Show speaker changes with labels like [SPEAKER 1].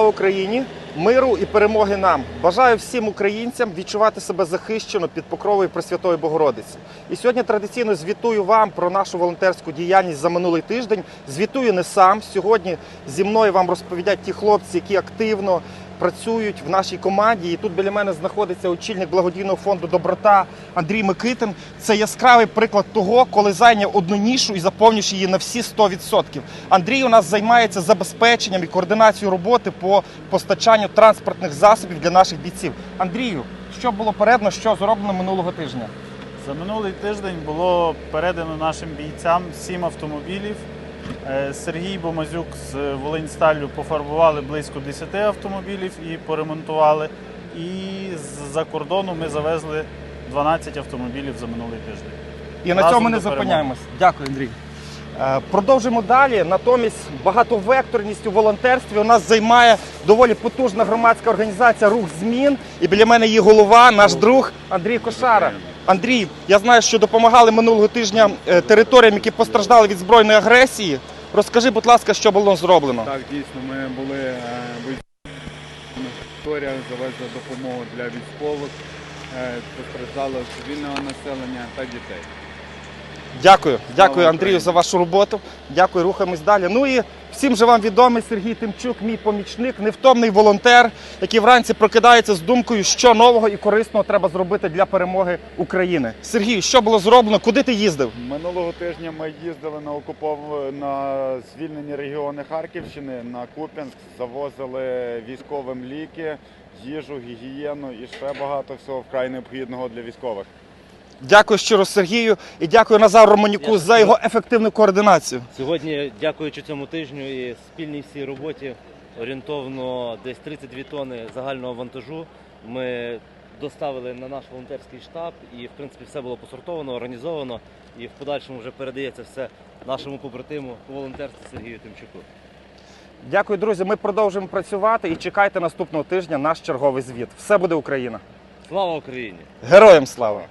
[SPEAKER 1] Україні, миру і перемоги нам. Бажаю всім українцям відчувати себе захищено під покровою Пресвятої Богородиці. І сьогодні традиційно звітую вам про нашу волонтерську діяльність за минулий тиждень. Звітую не сам. Сьогодні зі мною вам розповідять ті хлопці, які активно працюють в нашій команді. І тут біля мене знаходиться очільник благодійного фонду Доброта Андрій Микитин. Це яскравий приклад того, коли зайняв одну нішу і заповнюєш її на всі 100%. Андрій у нас займається забезпеченням і координацією роботи по постачанню транспортних засобів для наших бійців. Андрію, що було передано, що зроблено минулого тижня?
[SPEAKER 2] За минулий тиждень було передано нашим бійцям сім автомобілів. Е, Сергій Бомазюк з Волиньсталлю пофарбували близько 10 автомобілів і поремонтували. І з-за кордону ми завезли 12 автомобілів за минулий тиждень.
[SPEAKER 1] І на
[SPEAKER 2] Разом
[SPEAKER 1] цьому не
[SPEAKER 2] до перемоги.
[SPEAKER 1] зупиняємось. Дякую, Андрій. Е, Продовжимо далі. Натомість багатовекторність у волонтерстві у нас займає доволі потужна громадська організація Рух змін. І біля мене її голова, наш друг Андрій Кошара. Андрій, я знаю, що допомагали минулого тижня е, територіям, які постраждали від збройної агресії. Розкажи, будь ласка, що було зроблено.
[SPEAKER 3] Так, дійсно, ми були е, бойцями Вікторія, завезли допомогу для військових, е, постраждало цивільного населення та дітей.
[SPEAKER 1] Дякую, дякую Андрію за вашу роботу. Дякую, рухаємось далі. Ну і всім же вам відомий Сергій Тимчук, мій помічник, невтомний волонтер, який вранці прокидається з думкою, що нового і корисного треба зробити для перемоги України. Сергій, що було зроблено? Куди ти їздив?
[SPEAKER 3] Минулого тижня ми їздили на окупов... на звільнені регіони Харківщини, на Куп'янськ, завозили військовим ліки, їжу, гігієну і ще багато всього вкрай необхідного для військових.
[SPEAKER 1] Дякую щиро Сергію і дякую Назару Романюку за його ефективну координацію.
[SPEAKER 4] Сьогодні, дякуючи цьому тижню і спільній всій роботі, орієнтовно десь 32 тонни загального вантажу ми доставили на наш волонтерський штаб, і в принципі все було посортовано, організовано, і в подальшому вже передається все нашому побратиму по волонтерству Сергію Тимчуку.
[SPEAKER 1] Дякую, друзі. Ми продовжуємо працювати і чекайте наступного тижня наш черговий звіт. Все буде Україна.
[SPEAKER 4] Слава Україні!
[SPEAKER 1] Героям слава!